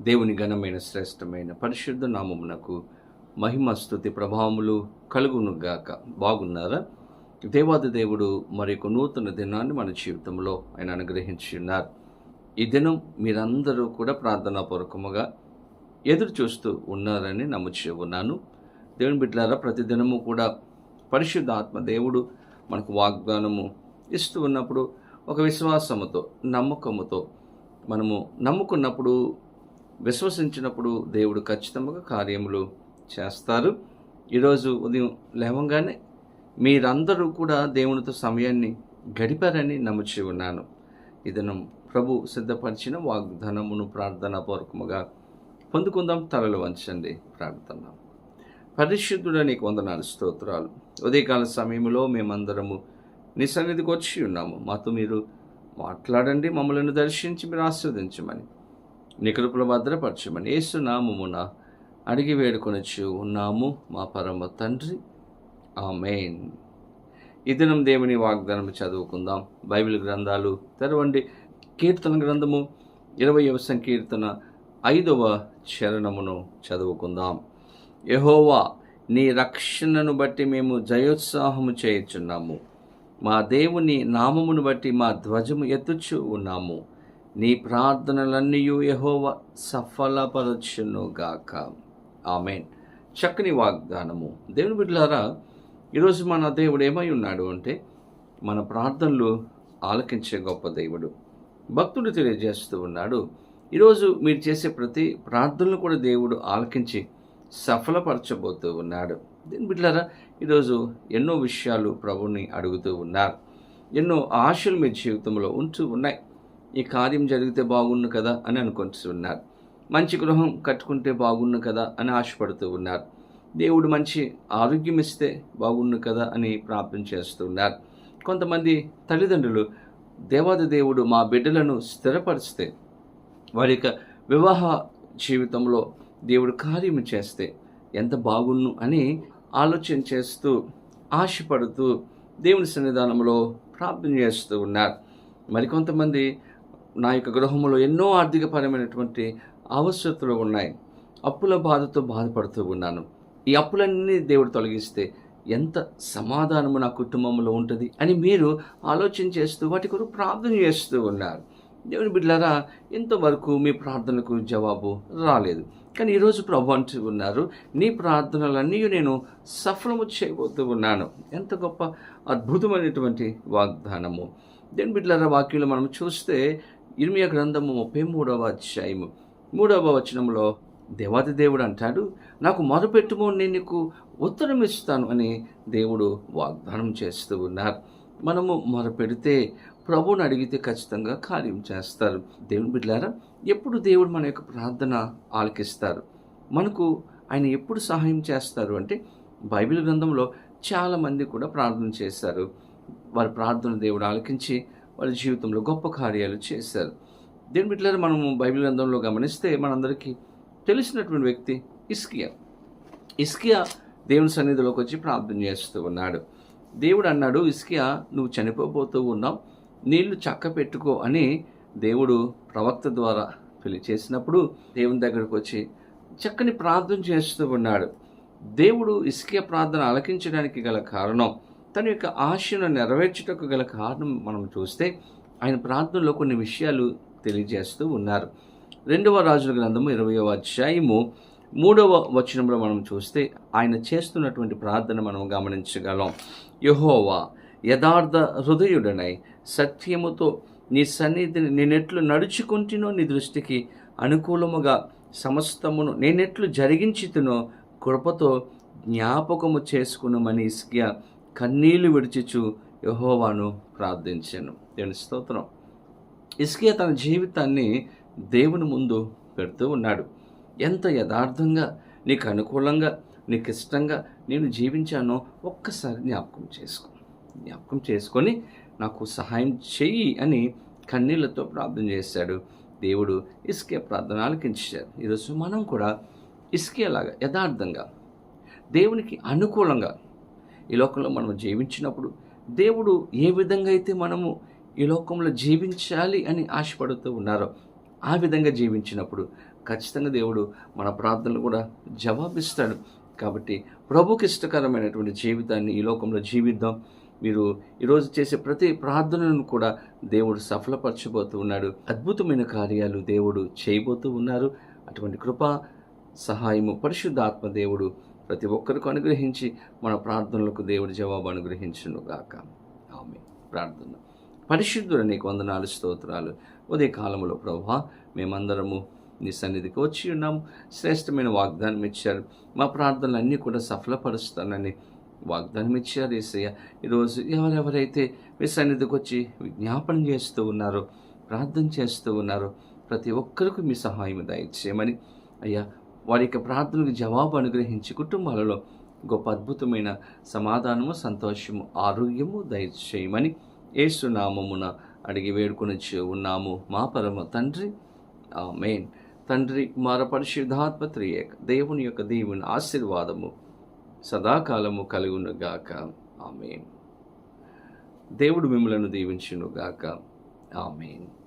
దేవుని ఘనమైన శ్రేష్టమైన పరిశుద్ధ నామమునకు మహిమ స్థుతి ప్రభావములు కలుగునుగాక బాగున్నారా? దేవాది దేవుడు మరి యొక్క నూతన దినాన్ని మన జీవితంలో ఆయన అనుగ్రహించి ఉన్నారు ఈ దినం మీరందరూ కూడా ప్రార్థనాపూర్వకముగా ఎదురు చూస్తూ ఉన్నారని నమ్ముచే ఉన్నాను. దేవుని బిడ్డలారా ప్రతి దినము కూడా పరిశుద్ధ ఆత్మ దేవుడు మనకు వాగ్దానము ఇస్తూ ఉన్నప్పుడు ఒక విశ్వాసముతో నమ్మకముతో మనము నమ్ముకున్నప్పుడు విశ్వసించినప్పుడు దేవుడు ఖచ్చితంగా కార్యములు చేస్తారు. ఈరోజు ఉదయం లేవంగానే మీరందరూ కూడా దేవునితో సమయాన్ని గడిపారని నమ్ముచి ఉన్నాను. ఇదనం ప్రభు సిద్ధపరిచిన వాగ్దానమును ప్రార్థనాపూర్వకముగా పొందుకుందాం. తలలు వంచండి. ప్రార్థన పరిశుద్ధుడ నీకు వందనాలు స్తోత్రాలు. ఉదయకాల సమయంలో మేమందరము నీ సన్నిధికి వచ్చి ఉన్నాము. మాతో మీరు మాట్లాడండి మమ్మల్ని దర్శించి మీరు ఆస్వాదించమని. నీ కృపలో భద్రపరచమని ఏసునామమున అడిగి వేడుకొనొచ్చు ఉన్నాము మా పరమ తండ్రి. ఆమెన్. ఈ దినం దేవుని వాగ్దానం చదువుకుందాం. బైబిల్ గ్రంథాలు తెరవండి. కీర్తన గ్రంథము ఇరవయవ సంకీర్తన ఐదవ చరణమును చదువుకుందాం. యహోవా నీ రక్షణను బట్టి మేము జయోత్సాహము చేయుచున్నాము. మా దేవుని నామమును బట్టి మా ధ్వజము ఎత్తుచు ఉన్నాము. నీ ప్రార్థనలన్నీ యహోవ సఫలపరచును గాక ఆమెన్. చక్కని వాగ్దానము. దేవుని బిడ్డలారా ఈరోజు మన దేవుడు ఏమై ఉన్నాడు అంటే మన ప్రార్థనలు ఆలకించే గొప్ప దేవుడు. భక్తుడు తెలియజేస్తూ ఉన్నాడు ఈరోజు మీరు చేసే ప్రతి ప్రార్థనలు కూడా దేవుడు ఆలకించి సఫలపరచబోతూ ఉన్నాడు. దీని బిడ్డలారా ఈరోజు ఎన్నో విషయాలు ప్రభుని అడుగుతూ ఉన్నారు. ఎన్నో ఆశలు మీ జీవితంలో ఉంటూ ఉన్నాయి. ఈ కార్యం జరిగితే బాగుండు కదా అని అనుకుంటున్నారు మంచి గృహం కట్టుకుంటే బాగుండు కదా అని ఆశపడుతూ ఉన్నారు. దేవుడు మంచి ఆరోగ్యం ఇస్తే బాగుండు కదా అని ప్రార్థన చేస్తూ ఉన్నారు. కొంతమంది తల్లిదండ్రులు దేవాది దేవుడు మా బిడ్డలను స్థిరపరిస్తే వారి యొక్క వివాహ జీవితంలో దేవుడు కార్యం చేస్తే ఎంత బాగుండు అని ఆలోచన చేస్తూ ఆశపడుతూ దేవుని సన్నిధానంలో ప్రార్థన చేస్తూ ఉన్నారు. మరికొంతమంది నా యొక్క గృహంలో ఎన్నో ఆర్థికపరమైనటువంటి అవసరతలు ఉన్నాయి. అప్పుల బాధతో బాధపడుతూ ఉన్నాను. ఈ అప్పులన్నీ దేవుడు తొలగిస్తే ఎంత సమాధానము నా కుటుంబంలో ఉంటుంది అని మీరు ఆలోచన చేస్తూ వాటి కొరకు ప్రార్థన చేస్తూ ఉన్నారు. దేవుని బిడ్డలారా ఇంతవరకు మీ ప్రార్థనకు జవాబు రాలేదు. కానీ ఈరోజు ప్రభు అంటూ ఉన్నారు నీ ప్రార్థనలన్నీ నేను సఫలము చేయబోతూ ఉన్నాను. ఎంత గొప్ప అద్భుతమైనటువంటి వాగ్దానము. దేవుని బిడ్డలారా వాక్యంలో మనం చూస్తే ఇర్మియా గ్రంథము ముప్పై మూడవ అధ్యాయము. మూడవ వచనంలో దేవాది దేవుడు అంటాడు నాకు మొదపెట్టుమో నేను నీకు ఉత్తరం ఇస్తాను అని దేవుడు వాగ్దానం చేస్తూ ఉన్నారు. మనము మొదపెడితే ప్రభువుని అడిగితే ఖచ్చితంగా కార్యం చేస్తారు. దేవుని బిడ్డారా ఎప్పుడు దేవుడు మన యొక్క ప్రార్థన ఆలకిస్తారు? మనకు ఆయన ఎప్పుడు సహాయం చేస్తారు అంటే బైబిల్ గ్రంథంలో చాలామంది కూడా ప్రార్థన చేశారు. వారి ప్రార్థన దేవుడు ఆలకించి వాళ్ళ జీవితంలో గొప్ప కార్యాలు చేశారు. దీని బిట్లర్ మనము బైబిల్ గ్రంథంలో గమనిస్తే మనందరికీ తెలిసినటువంటి వ్యక్తి ఇస్కియా ఇస్కియా దేవుని సన్నిధిలోకి వచ్చి ప్రార్థన చేస్తూ ఉన్నాడు. దేవుడు అన్నాడు ఇస్కియా నువ్వు చనిపోబోతూ ఉన్నావు. నీళ్ళు చక్క పెట్టుకో అని దేవుడు ప్రవక్త ద్వారా పిలిచేసినప్పుడు దేవుని దగ్గరకు వచ్చి చక్కని ప్రార్థన చేస్తూ ఉన్నాడు. దేవుడు ఇస్కియా ప్రార్థన ఆలకించడానికి గల కారణం తన యొక్క ఆశను నెరవేర్చుటకు గల కారణం మనం చూస్తే ఆయన ప్రార్థనలో కొన్ని విషయాలు తెలియజేస్తూ ఉన్నారు. రెండవ రాజుల గ్రంథము ఇరవయవ అధ్యాయము మూడవ వచనంలో మనం చూస్తే ఆయన చేస్తున్నటువంటి ప్రార్థన మనం గమనించగలం. యహోవా యథార్థ హృదయుడనై సత్యముతో నీ సన్నిధిని నేనెట్లు నడుచుకుంటునో నీ దృష్టికి అనుకూలముగా సమస్తమును నేనెట్లు జరిగించితునో కృపతో జ్ఞాపకము చేసుకునమని ఇస్కియా కన్నీళ్ళు విడిచిచు యహోవాను ప్రార్థించాను. దేవుని స్తోత్రం. ఇస్కియా తన జీవితాన్ని దేవుని ముందు పెడుతూ ఉన్నాడు. ఎంత యథార్థంగా నీకు అనుకూలంగా నీకు ఇష్టంగా నేను జీవించానో ఒక్కసారి జ్ఞాపకం చేసుకో. జ్ఞాపకం చేసుకొని నాకు సహాయం చెయ్యి అని కన్నీళ్ళతో ప్రార్థన చేశాడు. దేవుడు ఇసుకే ప్రార్థన ఆలకించాడు ఈరోజు మనం కూడా ఇసుకేలాగా యథార్థంగా దేవునికి అనుకూలంగా ఈ లోకంలో మనం జీవించినప్పుడు దేవుడు ఏ విధంగా అయితే మనము ఈ లోకంలో జీవించాలి అని ఆశపడుతూ ఉన్నారో ఆ విధంగా జీవించినప్పుడు ఖచ్చితంగా దేవుడు మన ప్రార్థనలు కూడా జవాబిస్తాడు. కాబట్టి ప్రభుకి ఇష్టకరమైనటువంటి జీవితాన్ని ఈ లోకంలో జీవిద్దాం. మీరు ఈరోజు చేసే ప్రతి ప్రార్థనను కూడా దేవుడు సఫలపరచబోతూ ఉన్నాడు. అద్భుతమైన కార్యాలు దేవుడు చేయబోతూ ఉన్నారు. అటువంటి కృప సహాయము పరిశుద్ధాత్మ దేవుడు ప్రతి ఒక్కరికి అనుగ్రహించి మన ప్రార్థనలకు దేవుడి జవాబు అనుగ్రహించును గాక. ఆమె ప్రార్థన. పరిశుద్ధుడు నీకు వందనాలు స్తోత్రాలు. ఉదయ కాలంలో ప్రభా మేమందరము నీ సన్నిధికి వచ్చి ఉన్నాము శ్రేష్టమైన వాగ్దానం ఇచ్చారు. మా ప్రార్థనలు అన్నీ కూడా సఫలపరుస్తానని వాగ్దానం ఇచ్చారు ఏసయ్య. ఈరోజు ఎవరెవరైతే మీ సన్నిధికి వచ్చి విజ్ఞాపన చేస్తూ ఉన్నారో ప్రార్థన చేస్తూ ఉన్నారో ప్రతి ఒక్కరికి మీ సహాయం దయచేయమని. అయ్యా వారి యొక్క ప్రార్థనకు జవాబు అనుగ్రహించి కుటుంబాలలో గొప్ప అద్భుతమైన సమాధానము సంతోషము ఆరోగ్యము దయచేయమని ఏసునామమున అడిగి వేడుకొని ఉన్నాము. మా పరమ తండ్రి ఆ మెయిన్ తండ్రి కుమార పరిశుద్ధాత్మత్రి దేవుని యొక్క దేవుని ఆశీర్వాదము సదాకాలము కలుగునుగాక. ఆమెన్. దేవుడు మిమ్మలను దీవించునుగాక. ఆమెన్.